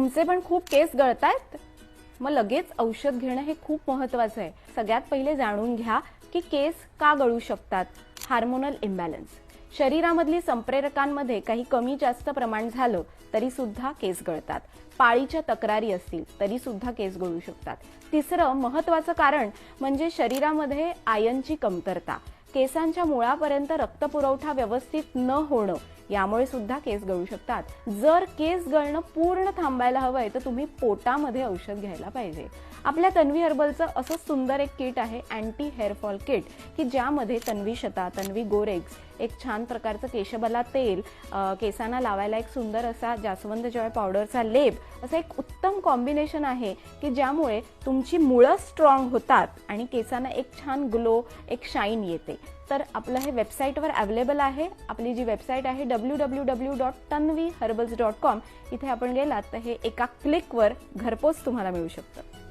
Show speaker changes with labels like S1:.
S1: तुमचे पण खूप केस गळतायत? मग लगेच औषध घेणं हे खूप महत्वाचं आहे. सगळ्यात पहिले जाणून घ्या की केस का गळू शकतात? Hormonal imbalance. शरीरामधली संप्रेरकांमध्ये काही कमी जास्त प्रमाण झालं तरी सुद्धा केस गळतात. पाळीच्या तक्रारी असतील तरी सुद्धा केस गळू शकतात. तिसरं महत्वाचं कारण म्हणजे शरीरामध्ये आयनची कमतरता. केसांच्या मुळापर्यंत रक्तपुरवठा व्यवस्थित न होणं यामुळे सुद्धा केस गळू शकतात. जर केस गळणं पूर्ण थांबायला हवंय तर तुम्ही पोटामध्ये औषध घ्यायला पाहिजे. आपल्या तन्वी हर्बलचं असं सुंदर एक किट आहे अँटी हेअरफॉल किट की ज्यामध्ये तन्वी शता तन्वी गोरेक्स एक छान प्रकारचं केशबला तेल केसांना लावायला एक सुंदर असा जास्वंद जॉय पावडरचा लेप असं एक उत्तम कॉम्बिनेशन आहे की ज्यामुळे तुमची मुळं स्ट्रॉंग होतात आणि केसांना एक छान ग्लो एक शाईन येते. तर आपलं हे वेबसाईटवर अवेलेबल आहे. आपली जी वेबसाईट आहे W W W dot Tanvi herbals dot com इथे आपण गेलात तर हे एका क्लिकवर घरपोच तुम्हाला मिळू शकतं.